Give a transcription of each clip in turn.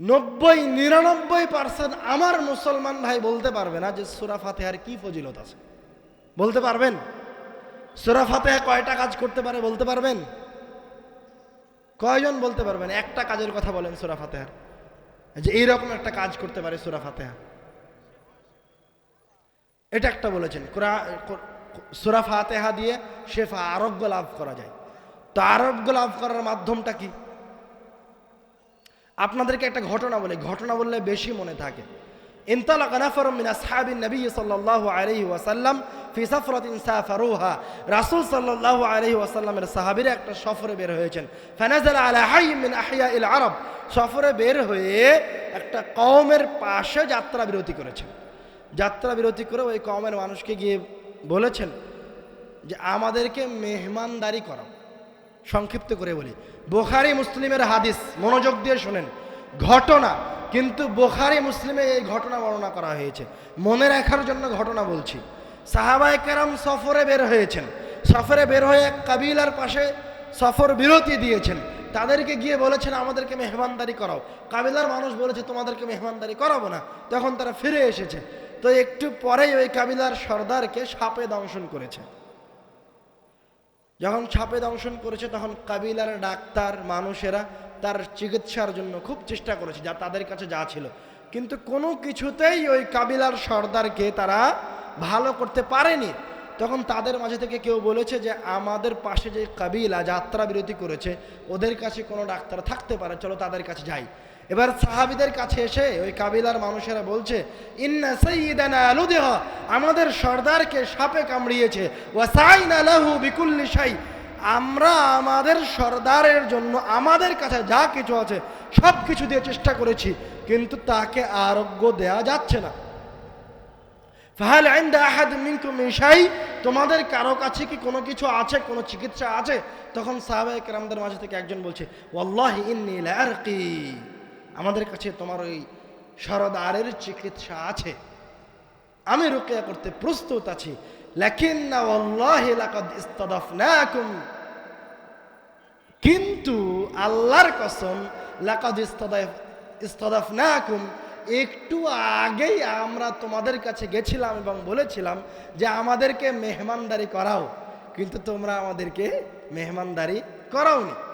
নব্বই, নিরানব্বই পার্সেন্ট আমার মুসলমান ভাই বলতে পারবে না যে সুরা ফাতেহার কি ফজিলত আছে। বলতে পারবেন? সুরা ফাতেহা কয়টা কাজ করতে পারে বলতে পারবেন? কয়জন বলতে পারবেন? একটা কাজের কথা বলেন সুরা ফাতেহার। যে এইরকম একটা কাজ করতে পারে সুরা ফাতেহা। এটা একটা বলেছেন। সুরা ফাতেহা দিয়ে শেফা আরোগ্য লাভ করা যায়। তো আরোগ্য লাভ করার মাধ্যমটা কি? আপনাদেরকে একটা ঘটনা বলি ঘটনা বললে বেশি মনে থাকে انطلق نفر من اصحاب النبي صلى الله عليه وسلم في سفرة سافروها রাসূল সাল্লাল্লাহু আলাইহি ওয়াসাল্লামের সাহাবীরা একটা সফরে বের হয়েছেন فنزل على حي من احياء العرب সফরে বের হয়ে একটা কওমের পাশে যাত্রা বিরতি করেছেন যাত্রা বিরতি করে ওই কওমের মানুষকে গিয়ে বলেছেন যে আমাদেরকে মেহমানদারি করাও সংক্ষিপ্ত করে বলি। বোখারি মুসলিমের হাদিস, মনোযোগ দিয়ে শোনেন। ঘটনা, কিন্তু বোখারি মুসলিমে এই ঘটনা বর্ণনা করা হয়েছে। মনে রাখার জন্য ঘটনা বলছি। সাহাবায় কেরাম সফরে বের হয়েছেন। সফরে বের হয়ে কাবিলার পাশে সফর বিরতি দিয়েছেন। তাদেরকে গিয়ে বলেছেন, আমাদেরকে মেহমানদারি করাও। কাবিলার মানুষ বলেছে, তোমাদেরকে মেহমানদারি করাবো না। তখন তারা ফিরে এসেছে। তো একটু পরেই ওই কাবিলার সর্দারকে সাপে দংশন করেছে। যখন সাপে দংশন করেছে, তখন কাবিলার ডাক্তার মানুষেরা তার চিকিৎসার জন্য খুব চেষ্টা করেছে, যা তাদের কাছে যা ছিল। কিন্তু কোনো কিছুতেই ওই কাবিলার সর্দারকে তারা ভালো করতে পারেনি। তখন তাদের মাঝে থেকে কেউ বলেছে যে, আমাদের পাশে যে কাবিলা যাত্রা বিরতি করেছে, ওদের কাছে কোনো ডাক্তার থাকতে পারে, চলো তাদের কাছে যাই। এবার সাহাবিদের কাছে এসে ওই কাবিলার মানুষেরা বলছে আমাদের সর্দারকে সাপে কামড়িয়েছে। আমরা আমাদের সর্দারের জন্য আমাদের কাছে যা কিছু আছে, সব কিছু দিয়ে চেষ্টা করেছি, কিন্তু তাকে আরোগ্য দেয়া যাচ্ছে না। তোমাদের কারও কাছে কি কোনো কিছু আছে, কোনো চিকিৎসা আছে? তখন সাহাবায়ে কেরামদের মাঝে থেকে একজন বলছে, ওয়াল্লাহি ইন্নী লাআরকি আমাদের কাছে তোমার ওই সরদারের চিকিৎসা আছে। আমি রুকিয়া করতে প্রস্তুত আছি। কিন্তু আল্লাহর কসম ইস্তাদাফনাকুম, একটু আগেই আমরা তোমাদের কাছে গেছিলাম এবং বলেছিলাম যে আমাদেরকে মেহমানদারি করাও। কিন্তু তোমরা আমাদেরকে মেহমানদারি করাও করাওনি।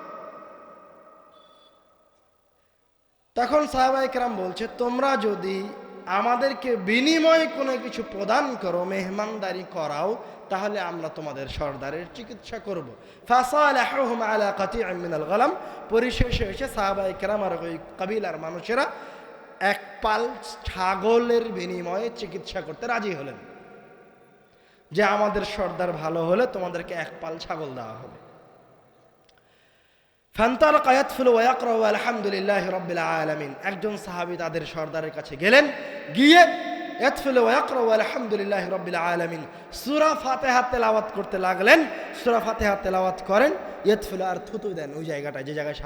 তখন সাহাবাই কেরাম বলছে, তোমরা যদি আমাদেরকে বিনিময়ে কোনো কিছু প্রদান করো, মেহমানদারি করাও, তাহলে আমরা তোমাদের সর্দারের চিকিৎসা করব। গলাম। পরিশেষে এসে সাহাবাই কেরাম আর ওই কাবিলার মানুষেরা এক পাল ছাগলের বিনিময়ে চিকিৎসা করতে রাজি হলেন। যে আমাদের সর্দার ভালো হলে তোমাদেরকে এক পাল ছাগল দেওয়া হবে। ফান্তালকা ইয়াতফুলু ওয়া ইয়াকরাউ আলহামদুলিল্লাহি রাব্বিল আলামিন। একজন সাহাবী তাদের সর্দারের কাছে গেলেন, গিয়ে তেলাওয়াত করতে লাগলেন। তেলাওয়াত করেন আর থুতু দেন ওই জায়গাটায়, যে জায়গায়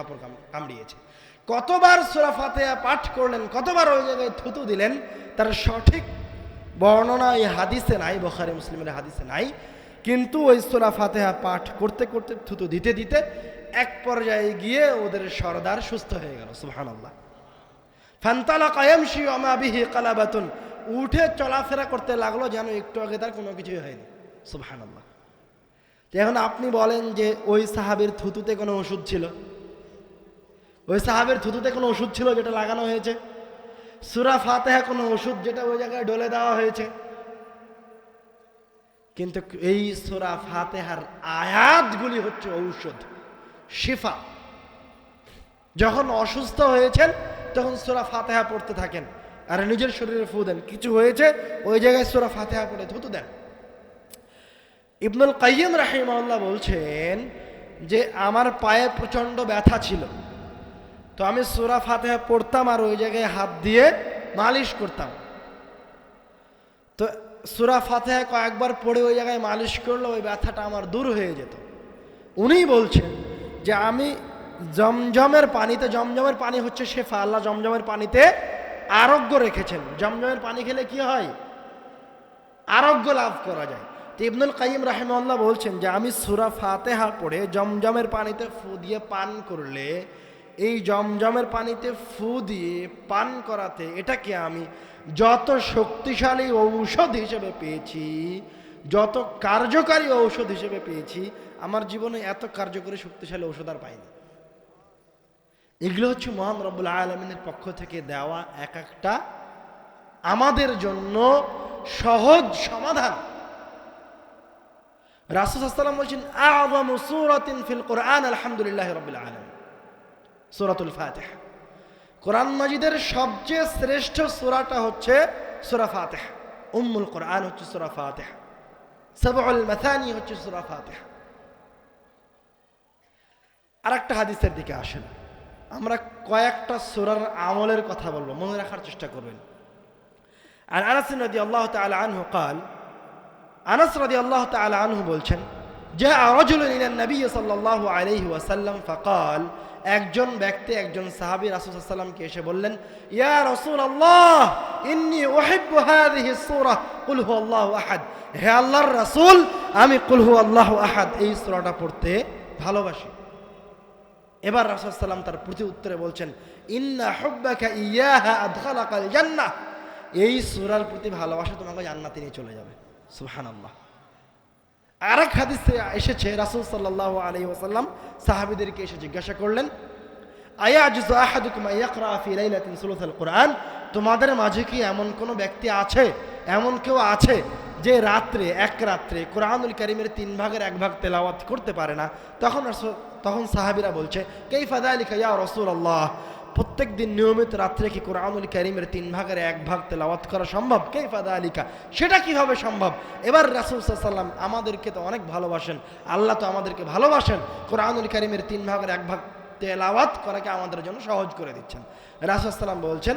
কামড়িয়েছে। কতবার সূরা করলেন, কতবার ওই জায়গায় থুতু দিলেন, তার সঠিক বর্ণনা এই হাদিসে নাই, বখারি মুসলিমের হাদিসে নাই। কিন্তু ওই সোরা ফাতেহা পাঠ করতে করতে থুতু দিতে দিতে এক পর্যায়ে গিয়ে ওদের সর্দার সুস্থ হয়ে গেল সুহান আল্লাহ ফান্তালা কায়ামশি অমাবিহি কালাবাতুন। উঠে চলাফেরা করতে লাগল যেন একটু আগে তার কোনো কিছুই হয়নি সুবহান আল্লাহ এখন আপনি বলেন যে ওই সাহাবের থুতুতে কোনো ওষুধ ছিল? ওই সাহাবের থুতুতে কোনো ওষুধ ছিল যেটা লাগানো হয়েছে? সুরা ফাতেহা কোনো ওষুধ যেটা ওই জায়গায় ডলে দেওয়া হয়েছে? কিন্তু এই সুরা ফাতেহার আয়াতগুলি হচ্ছে ঔষধ। শিফা। যখন অসুস্থ হয়েছেন, তখন সুরা ফাতেহা পড়তে থাকেন। আর নিজের শরীরে ফু দেন। কিছু হয়েছে, ওই জায়গায় সুরা ফাতেহা পড়ে থুতু দেন। ইবনুল কাইয়িম রাহিমাল্লাহ বলছেন যে, আমার পায়ে প্রচণ্ড ব্যথা ছিল। তো আমি সুরা ফাতেহা পড়তাম আর ওই জায়গায় হাত দিয়ে মালিশ করতাম। তো সুরা ফাতেহা কয়েকবার পড়ে ওই জায়গায় মালিশ করলে ওই ব্যথাটা আমার দূর হয়ে যেত। উনিই বলছেন যে আমি জমজমের পানিতে, জমজমের পানি হচ্ছে শেফা, আল্লাহ জমজমের পানিতে আরোগ্য রেখেছেন। জমজমের পানি খেলে কি হয়? আরোগ্য লাভ করা যায়। তো ইবনুল কাইম রাহেমাল্লাহ বলছেন যে, আমি সুরা ফাতেহা পড়ে জমজমের পানিতে ফু দিয়ে পান করলে, এই জমজমের পানিতে ফু দিয়ে পান করাতে এটাকে আমি যত শক্তিশালী ঔষধ হিসেবে পেয়েছি, যত কার্যকারী ঔষধ হিসেবে পেয়েছি আমার জীবনে এত কার্যকরী শক্তিশালী ঔষধ আর পাইনি। এগুলো হচ্ছে মহান রব্বুল আলমিনের পক্ষ থেকে দেওয়া এক একটা আমাদের জন্য সহজ সমাধান। রাসুল সাল্লাম বলছেন, আযমু সূরাতিন ফিল কোরআন, আলহামদুলিল্লাহ রাব্বিল আলামিন। সূরাতুল ফাতিহা। কোরআন মাজিদের সবচেয়ে শ্রেষ্ঠ সূরাটা হচ্ছে সূরা ফাতিহা। উম্মুল কোরআন হচ্ছে সূরা ফাতিহা। মাথানি হচ্ছে সূরা ফাতিহা। আর একটা হাদিসের দিকে আসেন। আমরা কয়েকটা সোরার আমলের কথা বলব, মনে রাখার চেষ্টা করবেন। আর আনাস নদী আল্লাহ তাল আনহু কাল, আনাস রদি আল্লাহ তাল আনহু বলছেন, যে আরজুল নবী সাল্লাহ আলহি ফকাল, একজন ব্যক্তি, একজন সাহাবি রাসুসাল্লামকে এসে বললেন, ইয়া রসুল আল্লাহ ইন্নি ওহেব্বু আহাদ। হে আল্লাহর রাসুল, আমি কুলহু আল্লাহ আহাদ, এই সুরাটা পড়তে ভালোবাসি। এবার রাসূল সাল্লাম তার প্রতি উত্তরে বলছেন, ইন্না হুব্বাকা ইয়াহা আদখালাকাল জান্নাহ। এই সূরার প্রতি ভালোবাসা তোমাকে জান্নাতে নিয়ে চলে যাবে। সুবহানাল্লাহ। আরেক হাদিসে এসেছে, রাসূল সাল্লাল্লাহু আলাইহি ওয়াসাল্লাম সাহাবীদেরকে এসে জিজ্ঞাসা করলেন তোমাদের মাঝে কি এমন কোনো ব্যক্তি আছে? এমন কেউ আছে যে রাত্রে, এক রাত্রে কোরআনুল কারীমের তিন ভাগের এক ভাগ তেলাওয়াত করতে পারে না, তখন তখন সাহাবিরা বলছে, কাইফা যালিকা ইয়া রাসূলুল্লাহ? প্রত্যেক দিন নিয়মিত রাত্রে কি কোরআনুল কারীমের তিন ভাগের এক ভাগ তেলাওয়াত করা সম্ভব? কাইফা যালিকা সেটা কীভাবে সম্ভব? এবার রাসূল সাল্লাম আমাদেরকে তো অনেক ভালোবাসেন, আল্লাহ তো আমাদেরকে ভালোবাসেন, কোরআনুল কারীমের তিন ভাগের এক ভাগ তেলাওয়াত করাকে আমাদের জন্য সহজ করে দিচ্ছেন। রাসূল সাল্লাম বলছেন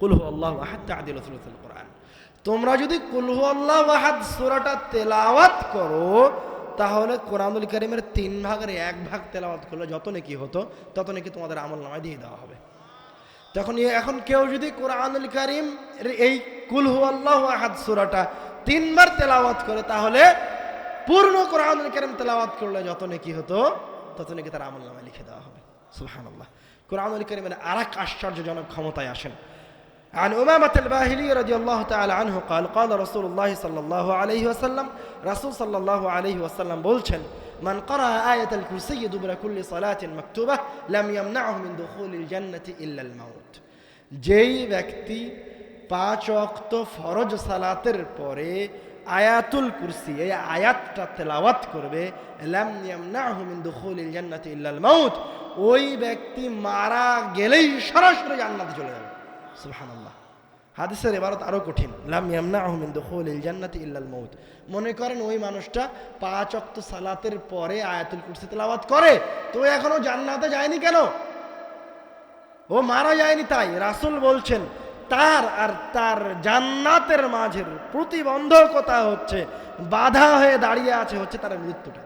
কুলহু আল্লাহ আহাদ সুলুসুল কোরআন। তোমরা যদি কুলহু আল্লাহ আহাদ তেলাওয়াত করো, তাহলে কোরআনুল কারীমের তিন ভাগের এক ভাগ তেলাওয়াত করলে যত নাকি হতো, তত নাকি তোমাদের আমল নামায় দিয়ে দেওয়া হবে। তখন এখন কেউ যদি কোরআনুল কারীম এই কুলহু আল্লাহ আহাদ সূরাটা তিনবার তেলাওয়াত করে, তাহলে পূর্ণ কোরআনুল কারীম তেলাওয়াত করলে যত নাকি হতো, তত নাকি তার আমল নামায় লিখে দেওয়া হবে। সুবহানাল্লাহ। কোরআনুল করিমের আর এক আশ্চর্যজনক ক্ষমতায় আসেন। عن أمامة الباهلي رضي الله تعالى عنه قال قال رسول الله صلى الله عليه وسلم رسول صلى الله عليه وسلم بولشن من قرأ آية الكرسي دبر كل صلاة مكتوبة لم يمنعه من دخول الجنة إلا الموت যেই ব্যক্তি পাঁচ অক্ত ফরজ সালাতের পরে আয়াতুল কুরসি এই আয়াতটা তেলাওয়াত করবে লাম ইয়ামনাহু মিন দুখুলিল জান্নাতি ইল্লাল মাউত ওই ব্যক্তি মারা গেলেই সরাসরি জান্নাতে চলে যাবে সুবহানাল্লাহ হাদিসের এবারত আরও কঠিন। লাম ইয়ামনাহু মিন দুখুলিল জান্নাতি ইল্লাল মৌত মনে করেন ওই মানুষটা পাঁচ অক্ত সালাতের পরে আয়াতুল কুরসি তেলাওয়াত করে, তো ও এখনও জান্নাতে যায়নি কেন? ও মারা যায়নি তাই। রাসূল বলছেন, তার আর তার জান্নাতের মাঝের প্রতিবন্ধকতা হচ্ছে, বাধা হয়ে দাঁড়িয়ে আছে হচ্ছে তার মৃত্যুটা।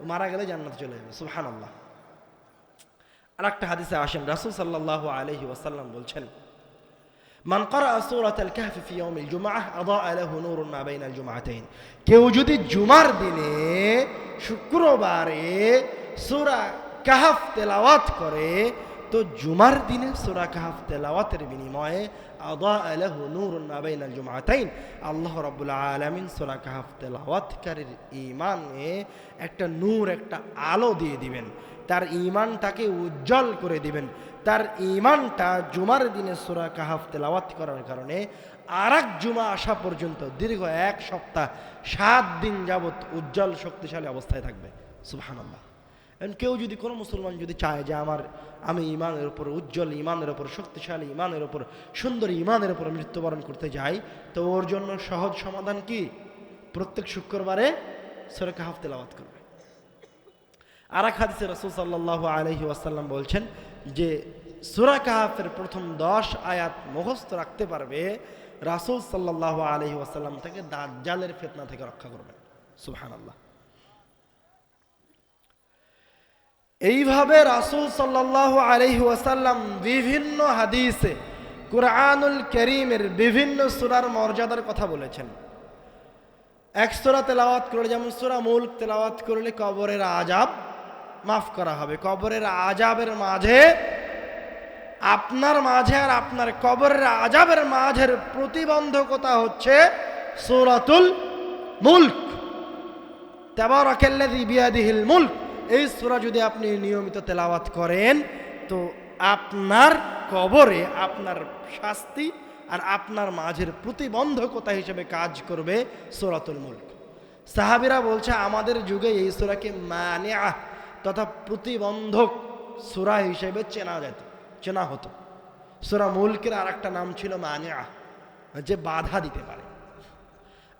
ও মারা গেলে জান্নাতে চলে যাবে, সুবহানাল্লাহ। আর একটা হাদিসে আসেন, রাসূল সাল্লাল্লাহু আলাইহি ওয়াসাল্লাম বলছেন মান করা সুরাত আল কাহফি ফি ইয়াউমিল জুমআহ আদা আলাহু কেউ যদি জুমার দিনে শুক্রবারে সূরা কাহাফ তেলাওয়াত করে, তো জুমার দিনে সূরা কাহফ তেলাওয়াতের বিনিময়ে আদা আলাহু নূরুন মা বাইনাল জুমআতাইন আল্লাহ রাব্বুল আলামিন কাহাফ কাহফ তেলাওয়াতকারীর ঈমানে একটা নূর, একটা আলো দিয়ে দিবেন। তার ঈমানটাকে উজ্জ্বল করে দিবেন। তার ইমানটা জুমার দিনে সূরা কাহাফ তেলাওয়াত করার কারণে আর জুমা আসা পর্যন্ত দীর্ঘ এক সপ্তাহ, সাত দিন যাবত উজ্জ্বল, শক্তিশালী অবস্থায় থাকবে। সুবহানাল্লাহ। এখন কেউ যদি কোনো মুসলমান যদি চায় যে আমার, আমি ইমানের ওপর উজ্জ্বল ইমানের ওপর শক্তিশালী ইমানের ওপর সুন্দর ইমানের ওপর মৃত্যুবরণ করতে যাই, তো ওর জন্য সহজ সমাধান কি? প্রত্যেক শুক্রবারে সূরা কাহাফ তেলাওয়াত করবে। আর এক হাদিসে রসুল সাল্লাহ আলহি ওয়াসাল্লাম বলছেন যে সুরা কাহাফের প্রথম দশ আয়াত মুখস্থ রাখতে পারবে রাসুল সাল্লাহ আলহি ওয়াসাল্লাম থেকে দাজ্জালের ফেতনা থেকে রক্ষা করবেন সুবহান আল্লাহ এইভাবে রাসুল সাল্লাহ আলহি ওয়াসাল্লাম বিভিন্ন হাদিসে কুরআনুল করিমের বিভিন্ন সুরার মর্যাদার কথা বলেছেন। এক সুরা তেলাওয়াত করলে, যেমন সুরা মুল্ক তেলাওয়াত করলে কবরের আজাব মাফ করা হবে। কবরের আজাবের মাঝে, আপনার মাঝে আর আপনার কবরের আজাবের মাঝের প্রতিবন্ধকতা হচ্ছে সূরাতুল মুলক। তাবারাকাল্লাযী বিয়াদিহিল মুলক। এই সূরা যদি আপনি নিয়মিত তেলাওয়াত করেন, তো আপনার কবরে আপনার শাস্তি আর আপনার মাঝের প্রতিবন্ধকতা হিসেবে কাজ করবে সূরাতুল মুলক। সাহাবিরা বলছে, আমাদের যুগে এই মানে মানিআ তথা প্রতিবন্ধক সূরা হিসেবে চেনা যেত, চেনা হতো। সূরা মুলকের আর একটা নাম ছিল মানিআ যে বাধা দিতে পারে।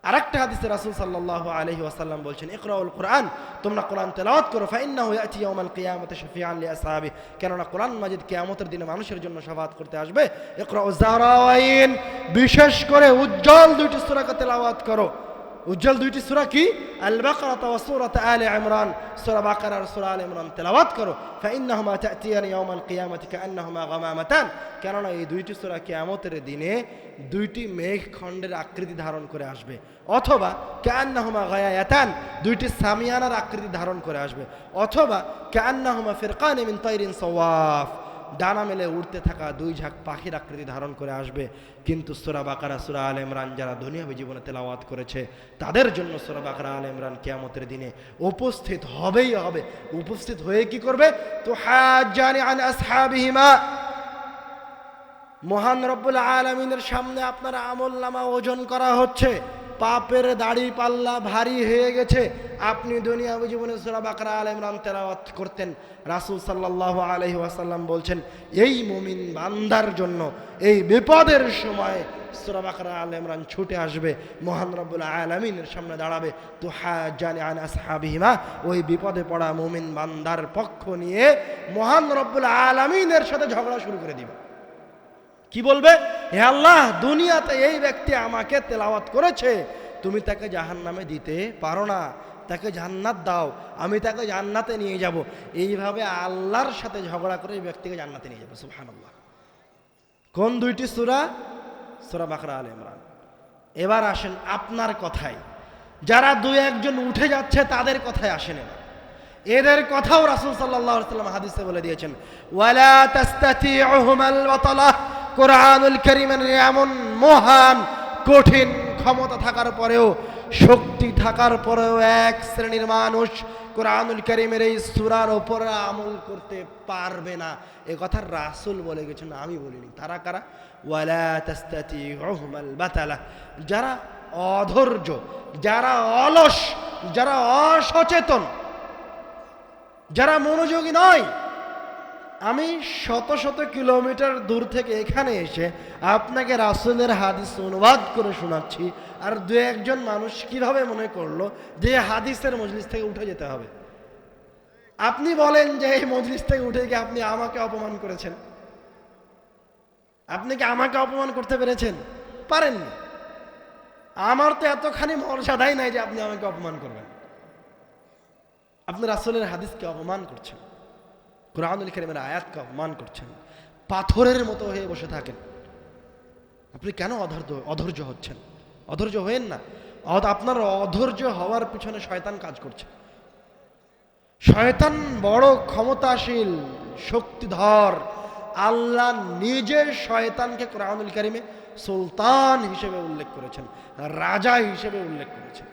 আরেকটা হাদিসে রাসূল সাল্লাল্লাহু আলাইহি ওয়াসাল্লাম বলছেন, ইকরাউল কোরআন, তোমরা কোরআন তেলাওয়াত করো, ফাইন্নাহু ইয়াতি ইয়াউমাল কিয়ামতি শাফিআন লিআসহাবি কেননা কোরআন মাজিদ কেয়ামতের দিনে মানুষের জন্য শাফাআত করতে আসবে। ইকরাউ জারাওয়াইন বিশেষ করে উজ্জ্বল দুইটি সূরাকে তেলাওয়াত করো। উজ্জ্বল দুইটি সূরা কি? আল তেলাওয়াত করো। কাআন্নাহুমা কেননা এই দুইটি দিনে দুইটি আকৃতি ধারণ করে আসবে। অথবা কান্নাহুমা গায়ায়াতান, দুইটি সামিয়ানার আকৃতি ধারণ করে আসবে। অথবা ফিরকান ডানা মেলে উড়তে থাকা দুই ঝাঁক পাখির আকৃতি ধারণ করে আসবে। কিন্তু সুরা বাকারা, সুরা আল ইমরান যারা দুনিয়াবী জীবনে তেলাওয়াত করেছে, তাদের জন্য সুরা বাকারা, আল ইমরান কিয়ামতের দিনে উপস্থিত হবেই হবে। উপস্থিত হয়ে কি করবে? তো আন মহান রব্বুল আলমিনের সামনে আপনার আমল নামা ওজন করা হচ্ছে। পাপের দাড়ি পাল্লা ভারী হয়ে গেছে। আপনি দুনিয়া জীবনে সুরা বাকরা আল ইমরান তেলাওয়াত করতেন। রাসূল সাল্লাল্লাহু আলাইহি ওয়াসাল্লাম বলছেন, এই মুমিন বান্দার জন্য এই বিপদের সময় সুরা বাকরা আল ইমরান ছুটে আসবে, মহান রব্বুল আলমিনের সামনে দাঁড়াবে। তো হাজানি আন আসহাবিহিমা, ওই বিপদে পড়া মুমিন বান্দার পক্ষ নিয়ে মহান রব্বুল আলমিনের সাথে ঝগড়া শুরু করে দিবে। কি বলবে? হে আল্লাহ, দুনিয়াতে এই ব্যক্তি আমাকে তেলাওয়াত করেছে। তুমি তাকে জাহান নামে দিতে পারো না। তাকে জান্নাত দাও। আমি তাকে জান্নাতে নিয়ে যাব। এইভাবে আল্লাহর সাথে ঝগড়া করে এই ব্যক্তিকে জান্নাতে নিয়ে যাব। সুবহানাল্লাহ। কোন দুইটি সুরা? সুরা বাকরা আল ইমরান। এবার আসেন আপনার কথায়। যারা দুই একজন উঠে যাচ্ছে, তাদের কথায় আসেন এবার। এদের কথাও রাসুল সাল্লাল্লাহু আলাইহি ওয়াসাল্লাম হাদিসে বলে দিয়েছেন, ওয়ালা তাস্তাতিউহুমাল ওয়াতালা। কোরআনুল করিমের এমন মহান, কঠিন ক্ষমতা থাকার পরেও, শক্তি থাকার পরেও এক শ্রেণির মানুষ কোরআনুল কারীমের এই সুরার উপর আমল করতে পারবে না। এ কথা রাসূল বলে গেছেন, আমি বলিনি। তারা কারা? ওয়ালা যারা অধৈর্য, যারা অলস, যারা অসচেতন, যারা মনোযোগী নয় আমি শত শত কিলোমিটার দূর থেকে এখানে এসে আপনাকে রাসুলের হাদিস অনুবাদ করে শোনাচ্ছি। আর দু একজন মানুষ কীভাবে মনে করল যে হাদিসের মজলিস থেকে উঠে যেতে হবে? আপনি বলেন যে এই মজলিস থেকে উঠে গিয়ে আপনি আমাকে অপমান করেছেন। আপনি কি আমাকে অপমান করতে পেরেছেন? পারেননি আমার তো এতখানি মর্যাদাই নাই যে আপনি আমাকে অপমান করবেন। আপনি রাসুলের হাদিসকে অপমান করছেন। কোরআনুল করিমের আয়াতকে অপমান করছেন। পাথরের মতো হয়ে বসে থাকেন। আপনি কেন অধৈর্য অধৈর্য হচ্ছেন? অধৈর্য হয়েন না। আপনার অধৈর্য হওয়ার পিছনে শয়তান কাজ করছে। শয়তান বড় ক্ষমতাশীল, শক্তিধর। আল্লাহ নিজের শয়তানকে কোরআনুল কারিমে সুলতান হিসেবে উল্লেখ করেছেন, রাজা হিসেবে উল্লেখ করেছেন।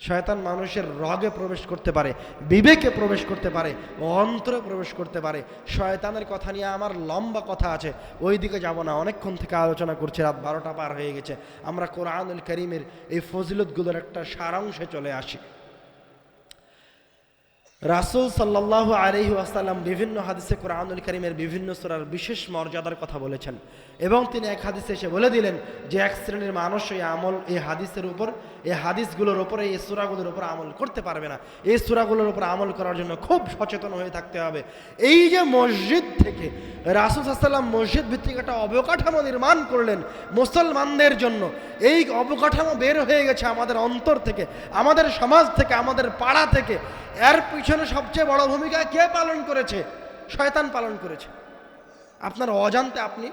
শয়তান মানুষের রগে প্রবেশ করতে পারে, বিবেকে প্রবেশ করতে পারে, অন্তরে প্রবেশ করতে পারে। শয়তানের কথা নিয়ে আমার লম্বা কথা আছে ওই দিকে যাব না। অনেকক্ষণ থেকে আলোচনা করছি, রাত বারোটা পার হয়ে গেছে। আমরা কোরআনুল করিমের এই ফজিলতগুলোর একটা সারাংশে চলে আসি। রাসূল সাল্লাল্লাহু আলাইহি ওয়াসাল্লাম বিভিন্ন হাদিসে কোরআনুল করিমের বিভিন্ন সুরার বিশেষ মর্যাদার কথা বলেছেন এবং তিনি এক হাদিসে এসে বলে দিলেন যে এক শ্রেণির মানুষ এই আমল, এই হাদিসের উপর, এই হাদিসগুলোর উপরে, এই সুরাগুলোর উপর আমল করতে পারবে না। এই সুরাগুলোর উপর আমল করার জন্য খুব সচেতন হয়ে থাকতে হবে। এই যে মসজিদ থেকে রাসূল সাল্লাম মসজিদ ভিত্তিক একটা অবকাঠামো নির্মাণ করলেন মুসলমানদের জন্য, এই অবকাঠামো বের হয়ে গেছে আমাদের অন্তর থেকে, আমাদের সমাজ থেকে, আমাদের পাড়া থেকে। এর পিছনে সবচেয়ে বড় ভূমিকা কে পালন করেছে? শয়তান পালন করেছে। আপনার অজান্তে আপনি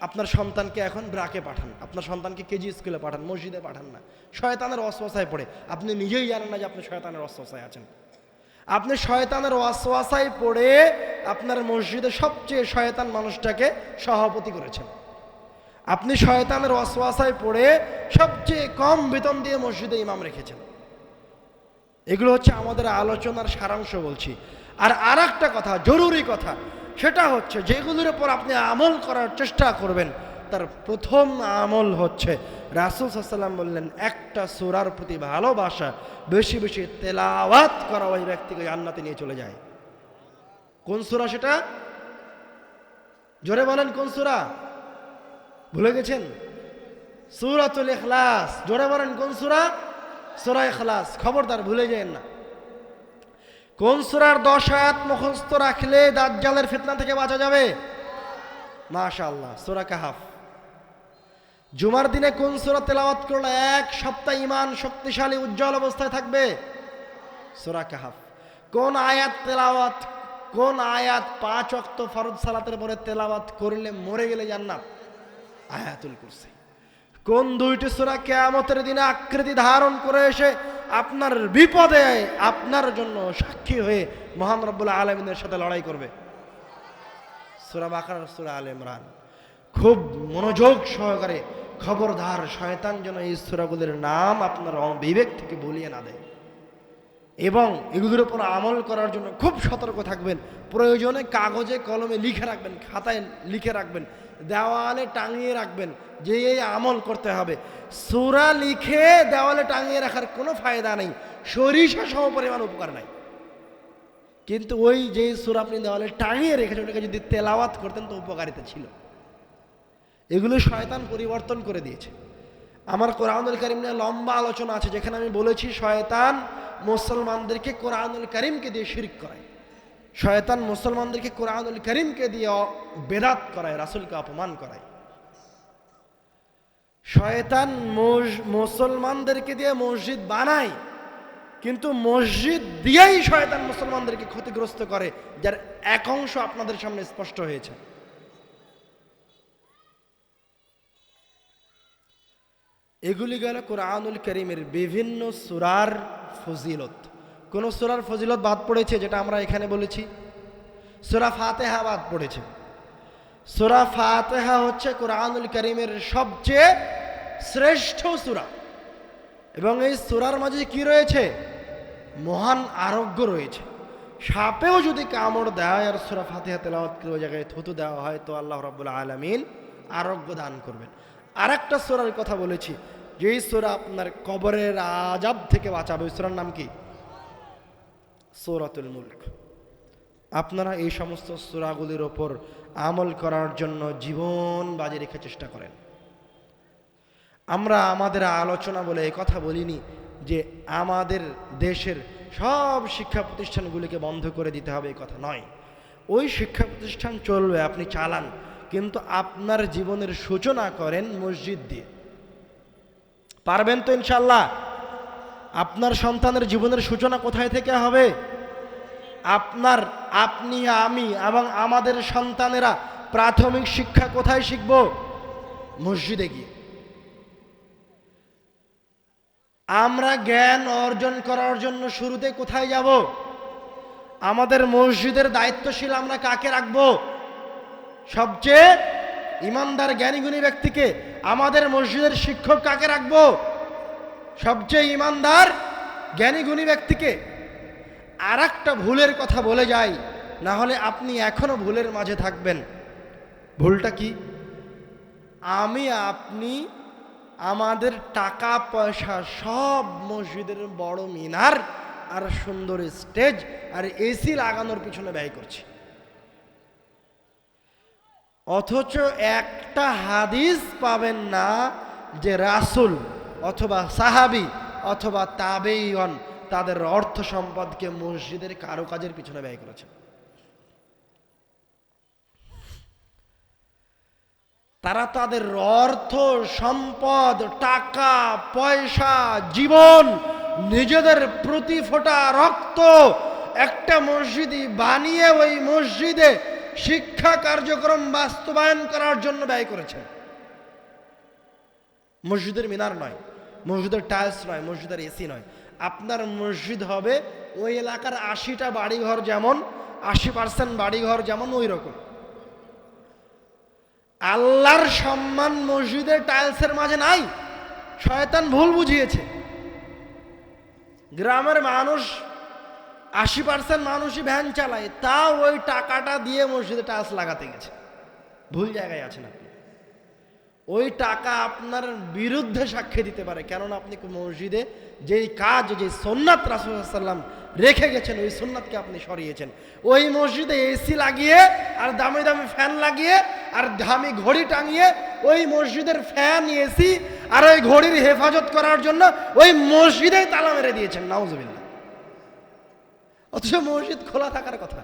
আপনার সন্তানকে এখন ব্রাকে পাঠান। আপনার সন্তানকে কেজি স্কুলে পাঠান, মসজিদে পাঠান না। শয়তানের অস্বসায় পড়ে। আপনি নিজেই জানেন না যে আপনি শয়তানের অস্বসায় আছেন। আপনি শয়তানের ওয়াসওয়াসায় পড়ে আপনার মসজিদে সবচেয়ে শয়তান মানুষটাকে সভাপতি করেছেন। আপনি শয়তানের ওয়াসওয়াসায় পড়ে সবচেয়ে কম বেতন দিয়ে মসজিদে ইমাম রেখেছেন। এগুলো হচ্ছে আমাদের আলোচনার সারাংশ বলছি। আর আর কথা, জরুরি কথা, সেটা হচ্ছে যেগুলোর উপর আপনি আমল করার চেষ্টা করবেন, তার প্রথম আমল হচ্ছে, রাসুল সাল্লাম বললেন, একটা সুরার প্রতি ভালোবাসা, বেশি বেশি তেলাওয়াত করা ওই ব্যক্তিকে জান্নাতে নিয়ে চলে যায়। কোন সুরা সেটা? জোরে বলেন কোন সুরা? ভুলে গেছেন? সুরাতুল ইখলাস, জোরে বলেন কোন সুরা? সুরা খালাস খবরদার, ভুলে যায় না। কোন সুরার দশ আয়াত মুখস্থ রাখলে দাজ্জালের ফিতনা থেকে বাঁচা যাবে? মাশাআল্লাহ, সুরা কাহাফ। জুমার দিনে কোন সুরা তেলাওয়াত করলে এক সপ্তাহ ইমান শক্তিশালী, উজ্জ্বল অবস্থায় থাকবে? সুরা কাহাফ। কোন আয়াত তেলাওয়াত, কোন আয়াত পাঁচ অক্ত ফরজ সালাতের পরে তেলাওয়াত করলে মরে গেলে জান্নাত? আয়াতুল কুরসি। কোন দুইটি সুরা কেয়ামতের দিনে আকৃতি ধারণ করে এসে আপনার বিপদে, আপনার জন্য সাক্ষী হয়ে মহান রব্বুল্লাহ আলমিনের সাথে লড়াই করবে? সুরা বাকার, সুরা আল ইমরান। খুব মনোযোগ সহকারে খবরদার শয়তান যেন এই সুরাগুলির নাম আপনার বিবেক থেকে বলিয়ে না দেয়। এবং এগুলোর উপর আমল করার জন্য খুব সতর্ক থাকবেন। প্রয়োজনে কাগজে, কলমে লিখে রাখবেন, খাতায় লিখে রাখবেন, দেওয়ালে টাঙিয়ে রাখবেন, যে এই আমল করতে হবে। সুরা লিখে দেওয়ালে টাঙিয়ে রাখার কোনো ফায়দা নেই। সরিষা সম পরিমাণ উপকার নাই। কিন্তু ওই যে সুরা আপনি দেওয়ালে টাঙিয়ে রেখেছেন, ওটাকে যদি তেলাওয়াত করতেন তো উপকারিতা ছিল। এগুলো শয়তান পরিবর্তন করে দিয়েছে। আমার কোরআনুল করিম নিয়ে লম্বা আলোচনা আছে, যেখানে আমি বলেছি শয়তান মুসলমানদেরকে কোরআনুল করিমকে দিয়ে শিরিক করায়। শয়তান মুসলমানদেরকে কোরআনুল করিমকে দিয়ে বেদাত করায়, রাসুলকে অপমান করায়। শয়তান মুসলমানদেরকে দিয়ে মসজিদ বানায়, কিন্তু মসজিদ দিয়েই শয়তান মুসলমানদেরকে ক্ষতিগ্রস্ত করে, যার এক অংশ আপনাদের সামনে স্পষ্ট হয়েছে। এগুলি গেল কোরআনুল করিমের বিভিন্ন সুরার ফজিলত। কোন সুরার ফজিলত বাদ পড়েছে যেটা আমরা এখানে বলেছি? সুরা ফাতেহা বাদ পড়েছে। সুরা ফাতেহা হচ্ছে কোরআনুল করিমের সবচেয়ে শ্রেষ্ঠ সুরা। এবং এই সুরার মাঝে কি রয়েছে? মহান আরোগ্য রয়েছে। সাপেও যদি কামড় দেয় আর সুরা ফাতেহা তেলাওয়াত জায়গায় থুতু দেওয়া হয়, তো আল্লাহ রাব্বুল আলামিন আরোগ্য দান করবেন। আর একটা সোরার কথা বলেছি। যেই সোরা আপনার কবরের আজাব থেকে বাঁচাবে, ওই সোরার নাম কি? সৌরাতুল মুল্ক। আপনারা এই সমস্ত সোরাগুলির ওপর আমল করার জন্য জীবন বাজি রেখে চেষ্টা করেন। আমরা আমাদের আলোচনা বলে কথা বলিনি যে আমাদের দেশের সব শিক্ষা প্রতিষ্ঠানগুলিকে বন্ধ করে দিতে হবে, এই কথা নয়। ওই শিক্ষা প্রতিষ্ঠান চলবে, আপনি চালান। কিন্তু আপনার জীবনের সূচনা করেন মসজিদ দিয়ে। পারবেন তো ইনশাল্লাহ আপনার সন্তানের জীবনের সূচনা কোথায় থেকে হবে? আপনার, আপনি, আমি এবং আমাদের সন্তানেরা প্রাথমিক শিক্ষা কোথায় শিখব? মসজিদে গিয়ে। আমরা জ্ঞান অর্জন করার জন্য শুরুতে কোথায় যাব? আমাদের মসজিদের দায়িত্বশীল আমরা কাকে রাখব? সবচেয়ে ইমানদার জ্ঞানীগুণী ব্যক্তিকে আমাদের মসজিদের শিক্ষক কাকে রাখব? সবচেয়ে ইমানদার জ্ঞানীগুণী ব্যক্তিকে আর একটা ভুলের কথা বলে যাই, না হলে আপনি এখনও ভুলের মাঝে থাকবেন। ভুলটা কি? আমি, আপনি, আমাদের টাকা পয়সা সব মসজিদের বড় মিনার আর সুন্দর স্টেজ আর এসি লাগানোর পিছনে ব্যয় করছি। অথচ একটা হাদিস পাবেন না যে রাসুল অথবা সাহাবি অথবা তাবেইগণ তাদের অর্থ সম্পদকে মসজিদের কারও কাজের পিছনে ব্যয় করেছে। তারা তাদের অর্থ, সম্পদ, টাকা, পয়সা, জীবন, নিজেদের প্রতি ফোটা রক্ত একটা মসজিদই বানিয়ে ওই মসজিদে শিক্ষা কার্যক্রম বাস্তবায়ন করার জন্য ব্যয় করেছে। মসজিদের মিনার নয়, মসজিদের টাইলস নয়, মসজিদের এসি নয়। আপনার মসজিদ হবে ওই এলাকার আশিটা বাড়িঘর যেমন, আশি পার্সেন্ট বাড়িঘর যেমন ওই রকম। আল্লাহর সম্মান মসজিদের টাইলসের মাঝে নাই, শয়তান ভুল বুঝিয়েছে। গ্রামের মানুষ আশি পার্সেন্ট মানুষই ভ্যান চালায় তা ওই টাকাটা দিয়ে মসজিদে টাচ লাগাতে গেছে। ভুল জায়গায় আছেন আপনি। ওই টাকা আপনার বিরুদ্ধে সাক্ষী দিতে পারে, কেননা আপনি মসজিদে যেই কাজ যে সোননাথ রাসুল্লাম রেখে গেছেন, ওই সোননাথকে আপনি সরিয়েছেন। ওই মসজিদে এসি লাগিয়ে, আর দামি দামি ফ্যান লাগিয়ে, আর দামি ঘড়ি টাঙিয়ে, ওই মসজিদের ফ্যান, এসি, আর ওই ঘড়ির হেফাজত করার জন্য ওই মসজিদেই তালা মেরে দিয়েছেন নাউজবিল্লা অথচ মসজিদ খোলা থাকার কথা।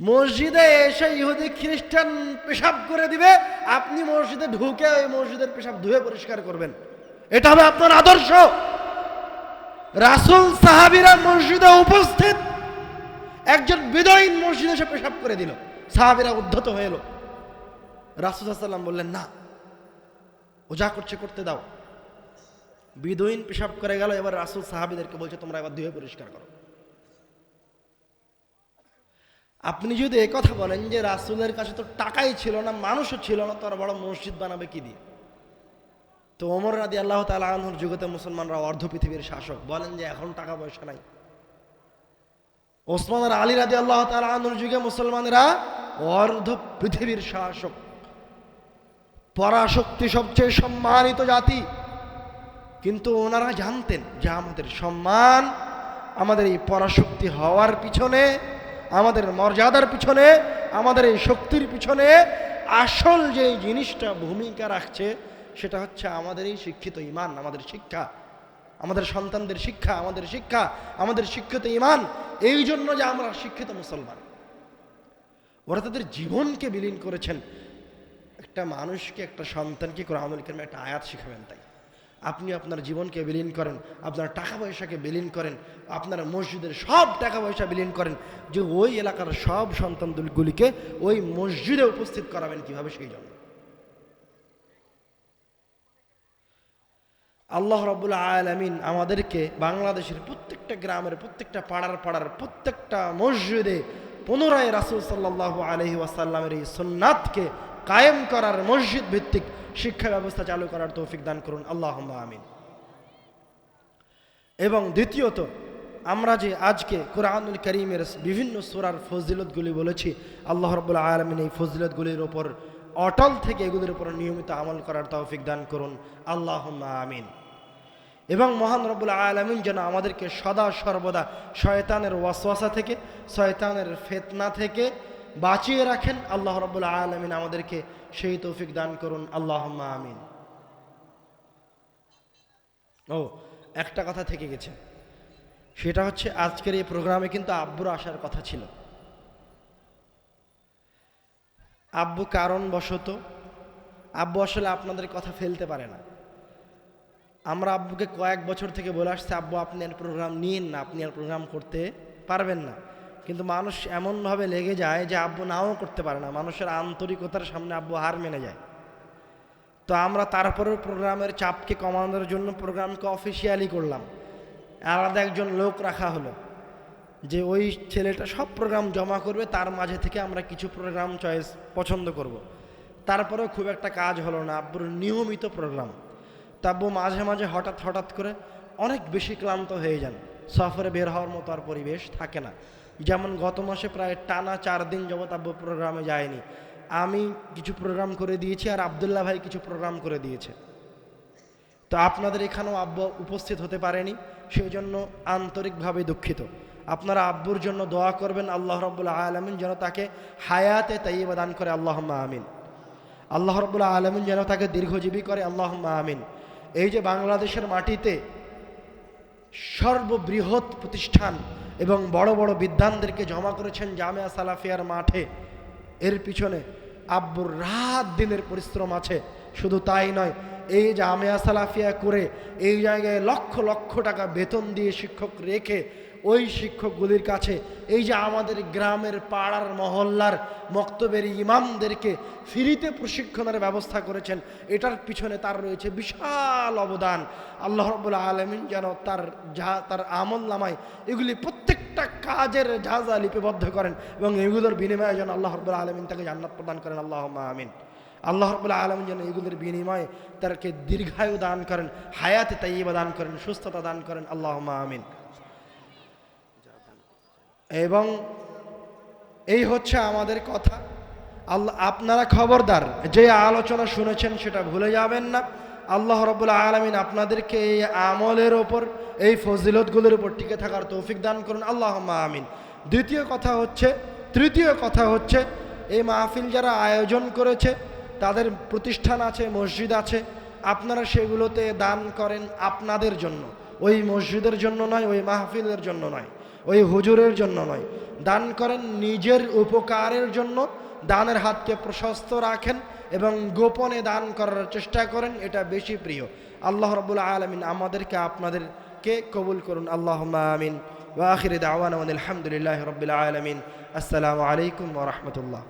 মসজিদে এসে ইহুদি খ্রিস্টান পেশাব করে দিবে, আপনি মসজিদে ঢুকে ওই মসজিদের পেশাব ধুয়ে পরিষ্কার করবেন। এটা হবে আপনার আদর্শ। রাসুল সাহাবিরা মসজিদে উপস্থিত। একজন বিদয়ীন মসজিদে এসে পেশাব করে দিল। সাহাবিরা উদ্ধত হয়ে এলো। রাসুল সাল্লাম বললেন, না, ও যা করছে করতে দাও। বিদয়ীন পেশাব করে গেল, এবার রাসুল সাহাবিদেরকে বলছে, তোমরা এবার ধুয়ে পরিষ্কার করো। আপনি যদি কথা বলেন যে রাসুলের কাছে তো টাকাই ছিল না, মানুষও ছিল না তার বড় মসজিদ বানাবে কি দিয়ে? তো ওমর রাদি আল্লাহ তালা যুগতে মুসলমানরা অর্ধ পৃথিবীর শাসক। বলেন যে এখন টাকা পয়সা নাই। ওসমান আলী রাদি আল্লাহ তালা যুগে মুসলমানেরা অর্ধ পৃথিবীর শাসক। পরাশক্তি সবচেয়ে সম্মানিত জাতি। কিন্তু ওনারা জানতেন যে আমাদের সম্মান, আমাদের এই পরাশক্তি হওয়ার পিছনে আমাদের মর্যাদার পিছনে, আমাদের এই শক্তির পিছনে আসল যে জিনিসটা ভূমিকা রাখছে, সেটা হচ্ছে আমাদের এই শিক্ষিত ইমান, আমাদের শিক্ষা। আমাদের সন্তানদের শিক্ষা, আমাদের শিক্ষা, আমাদের শিক্ষিত ইমান, এই জন্য যে আমরা শিক্ষিত মুসলমান। ওরা তাদের জীবনকে বিলীন করেছেন। একটা মানুষকে, একটা সন্তানকে কোরআনুল কারিমে একটা আয়াত শিখাবেন তাই। আপনি আপনার জীবনকে বিলীন করেন, আপনার টাকা পয়সাকে বিলীন করেন, আপনার মসজিদের সব টাকা পয়সা বিলীন করেন, যে ওই এলাকার সব সন্তানগুলিকে ওই মসজিদে উপস্থিত করাবেন কীভাবে সেই জন্য? আল্লাহ রবুল্লা আলমিন আমাদেরকে বাংলাদেশের প্রত্যেকটা গ্রামের, প্রত্যেকটা পাড়ার পাড়ার প্রত্যেকটা মসজিদে পুনরায় রাসুল সাল্লাহ আলহি ওয়াসাল্লামের এই সুন্নাতকে কায়েম করার মসজিদ ভিত্তিক শিক্ষা ব্যবস্থা চালু করার তৌফিক দান করুন। আল্লাহ আমিন। এবং দ্বিতীয়ত, আমরা যে আজকে কোরআনুল করিমের বিভিন্ন সুরার ফজিলতগুলি বলেছি, আল্লাহ রবুল্লা আলমিন এই ফজিলতগুলির ওপর, অটল থেকে এগুলির উপর নিয়মিত আমল করার তৌফিক দান করুন। আল্লাহ আমিন। এবং মহান রব্বুল আলমিন যেন আমাদেরকে সদা সর্বদা শয়তানের ওয়াসওয়াসা থেকে, শয়তানের ফেতনা থেকে বাঁচিয়ে রাখেন। আল্লাহ রব্বুল আলমিন আমাদেরকে সেই তৌফিক দান করুন। আল্লাহ আমিন। ও, একটা কথা থেকে গেছে। সেটা হচ্ছে আজকের এই প্রোগ্রামে কিন্তু আব্বুর আসার কথা ছিল। আব্বু কারণবশত, আব্বু আসলে আপনাদের কথা ফেলতে পারে না। আমরা আব্বুকে কয়েক বছর থেকে বলে আসছি, আব্বু, আপনি প্রোগ্রাম নিন না, আপনি আর প্রোগ্রাম করতে পারবেন না। কিন্তু মানুষ এমনভাবে লেগে যায় যে আব্বু নাও করতে পারে না। মানুষের আন্তরিকতার সামনে আব্বু হার মেনে যায়। তো আমরা তারপরেও প্রোগ্রামের চাপকে কমানোর জন্য প্রোগ্রামকে অফিসিয়ালি করলাম। আলাদা একজন লোক রাখা হলো যে ওই ছেলেটা সব প্রোগ্রাম জমা করবে, তার মাঝে থেকে আমরা কিছু প্রোগ্রাম চয়েস পছন্দ করব। তারপরেও খুব একটা কাজ হলো না। আব্বুর নিয়মিত প্রোগ্রাম। তাব্বু মাঝে মাঝে হঠাৎ হঠাৎ করে অনেক বেশি ক্লান্ত হয়ে যান। সফরে বের হওয়ার মতো আর পরিবেশ থাকে না। যেমন গত মাসে প্রায় টানা চার দিন যাবৎ আব্বু প্রোগ্রামে যায়নি। আমি কিছু প্রোগ্রাম করে দিয়েছি আর আবদুল্লাহ ভাই কিছু প্রোগ্রাম করে দিয়েছে। তো আপনাদের এখানেও আব্বু উপস্থিত হতে পারেনি সেই জন্য আন্তরিকভাবে দুঃখিত। আপনারা আব্বুর জন্য দোয়া করবেন, আল্লাহ রব্বুল্লাহ আলমিন যেন তাকে হায়াতে তাইবা দান করে আল্লাহ আমিন। আল্লাহ রব্বুল্লাহ আলমিন যেন তাকে দীর্ঘজীবী করে আল্লাহ আমিন। এই যে বাংলাদেশের মাটিতে সর্ববৃহৎ প্রতিষ্ঠান এবং বড় বড় বিদ্বানদেরকে জমা করেছেন জামিয়া সালাফিয়ার মাঠে। এর পিছনে আব্বুর রাত দিনের পরিশ্রম আছে। শুধু তাই নয়, এই জামিয়া সালাফিয়া করে এই জায়গায় লক্ষ লক্ষ টাকা বেতন দিয়ে শিক্ষক রেখে ওই শিক্ষকগুলির কাছে এই যে আমাদের গ্রামের পাড়ার মহল্লার মক্তবের ইমামদেরকে ফ্রিতে প্রশিক্ষণের ব্যবস্থা করেছেন, এটার পিছনে তার রয়েছে বিশাল অবদান। আল্লাহ রব্বুল্লা আলমিন যেন তার যা, তার আমল নামায় এগুলি প্রত্যেকটা কাজের ঝাঁজা লিপিবদ্ধ করেন এবং এগুলোর বিনিময়ে যেন আল্লাহ রব্বুল্লা আলমিন তাকে জান্নাত প্রদান করেন আল্লাহ আমিন। আল্লাহ রবুল্লা আলম যেন এগুলোর বিনিময়ে তাকে দীর্ঘায়ু দান করেন, হায়াতে তাইবা দান করেন, সুস্থতা দান করেন আল্লাহ আমিন। এবং এই হচ্ছে আমাদের কথা। আল্লাহ আপনারা খবরদার, যে আলোচনা শুনেছেন সেটা ভুলে যাবেন না। আল্লাহ রবুল্লা আলমিন আপনাদেরকে এই আমলের ওপর, এই ফজিলতগুলোর উপর টিকে থাকার তৌফিক দান করুন। আল্লাহ আমিন। দ্বিতীয় কথা হচ্ছে, তৃতীয় কথা হচ্ছে, এই মাহফিল যারা আয়োজন করেছে, তাদের প্রতিষ্ঠান আছে, মসজিদ আছে, আপনারা সেগুলোতে দান করেন আপনাদের জন্য। ওই মসজিদের জন্য নয়, ওই মাহফিলের জন্য নয়। ওই হুজুরের জন্য নয়। দান করেন নিজের উপকারের জন্য, দানের হাতকে প্রশস্ত রাখেন এবং গোপনে দান করার চেষ্টা করেন, এটা বেশি প্রিয়। আল্লাহ রবুল্লা আলমিন আমাদেরকে আপনাদেরকে কবুল করুন। আল্লাহ আমিন। ওয়াখির দাওয়ান আলহামদুলিল্লাহ রবিল আলমিন। আসসালামু আলাইকুম রহমতুল্লাহ।